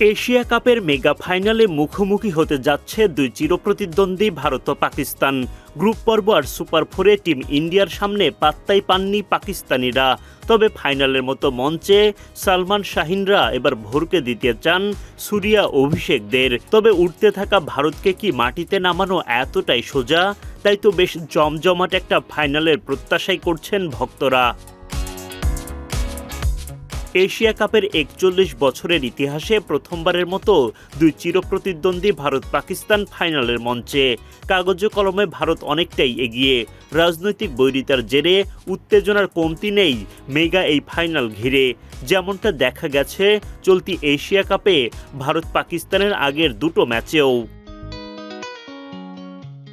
Asia কাপের mega ফাইনালে মুখোমুখি হতে যাচ্ছে দুই চিরপ্রতিদ্বন্দ্বী ভারত ও পাকিস্তান। গ্রুপ পর্ব আর সুপার ফোরে টিম ইন্ডিয়ার সামনে পাত্তাই পাননি পাকিস্তানিরা। তবে ফাইনালের মতো মঞ্চে সালমান শাহিনরা এবার ভোরকে দিতে চান সুরিয়া অভিষেকদের। তবে উঠতে থাকা ভারতকে কি মাটিতে নামানো এতটাই সোজা? তাই তো বেশ জমজমাট একটা ফাইনালের প্রত্যাশাই করছেন ভক্তরা। এশিয়া কাপের একচল্লিশ বছরের ইতিহাসে প্রথমবারের মতো দুই চিরপ্রতিদ্বন্দ্বী ভারত পাকিস্তান ফাইনালের মঞ্চে। কাগজে কলমে ভারত অনেকটাই এগিয়ে। রাজনৈতিক বৈরিতার জেরে উত্তেজনার কমতি নেই মেগা এই ফাইনাল ঘিরে। যেমনটা দেখা গেছে, চলতি এশিয়া কাপে ভারত পাকিস্তানের আগের দুটো ম্যাচেও।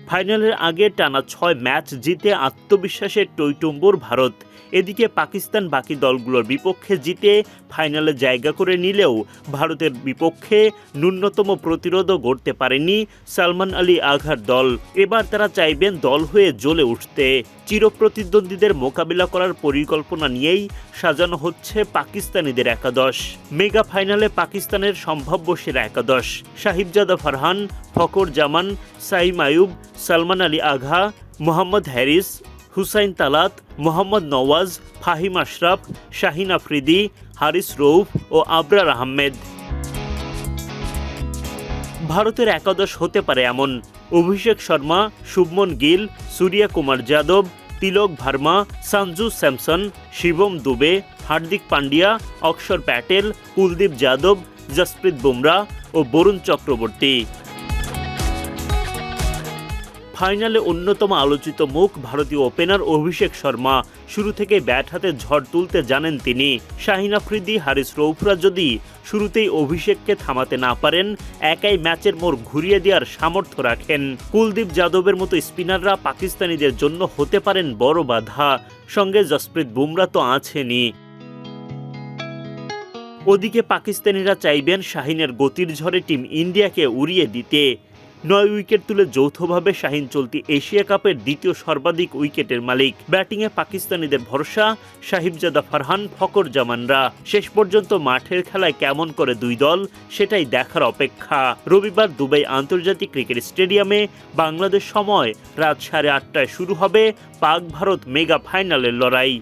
ফাইনালের আগে টানা ছয় ম্যাচ জিতে আত্মবিশ্বাসের টইটুম্বুর ভারত। এদিকে পাকিস্তান বাকি দলগুলোর বিপক্ষে জিতে ফাইনালে জায়গা করে নিলেও ভারতের বিপক্ষে ন্যূনতম প্রতিরোধও গড়তে পারেনি সালমান আলী আঘার দল। এবার তারা চাইবেন দল হয়ে জ্বলে উঠতে। চিরপ্রতিদ্বন্দ্বীদের মোকাবিলা করার পরিকল্পনা নিয়েই সাজানো হচ্ছে পাকিস্তানিদের একাদশ। মেগা ফাইনালে পাকিস্তানের সম্ভাব্য সেরা একাদশ। সাহিবজাদা ফারহান ফকর জামান, সাইম আয়ুব সালমান আলী আঘা, মোহাম্মদ হ্যারিস, হুসাইন তালাত, মোহাম্মদ নওয়াজ, ফাহিম আশরাফ, শাহিন আফ্রিদি, হারিস রৌফ ও আবরার আহমেদ। ভারতের একাদশ হতে পারে এমন। অভিষেক শর্মা, শুভমন গিল, সূর্যা কুমার যাদব, তিলক ভার্মা, সঞ্জু স্যামসন, শিবম দুবে, হার্দিক পান্ডিয়া অক্ষর প্যাটেল, কুলদীপ যাদব, জসপ্রীত বুমরা ও বরুণ চক্রবর্তী। ফাইনালে অন্যতম আলোচিত মুখ ভারতীয় ওপেনার অভিষেক শর্মা। শুরু থেকে ব্যাট হাতে ঝড় তুলতে জানেন তিনি। শাহিন আফ্রিদি, হারিস রৌফরা যদি শুরুতেই অভিষেককে থামাতে না পারেন, একাই ম্যাচের মোড় ঘুরিয়ে দেওয়ার সামর্থ্য রাখেন। কুলদীপ যাদবের মতো স্পিনাররা পাকিস্তানিদের জন্য হতে পারেন বড় বাধা। সঙ্গে জসপ্রীত বুমরা তো আছেনই। ওদিকে পাকিস্তানিরা চাইবেন শাহিনের গতির ঝড়ে টিম ইন্ডিয়াকে উড়িয়ে দিতে। নয় উইকেট তুলে যৌথভাবে শাহিন চলতি এশিয়া কাপের দ্বিতীয় সর্বাধিক উইকেটের মালিক। ব্যাটিংয়ে পাকিস্তানিদের ভরসা, সাহিবজাদা ফারহান ফকর জামানরা শেষ পর্যন্ত মাঠের খেলায় কেমন করে দুই দল, সেটাই দেখার অপেক্ষা। রবিবার দুবাই আন্তর্জাতিক ক্রিকেট স্টেডিয়ামে বাংলাদেশ সময় রাত সাড়ে আটটায় শুরু হবে পাক ভারত মেগা ফাইনালের লড়াই।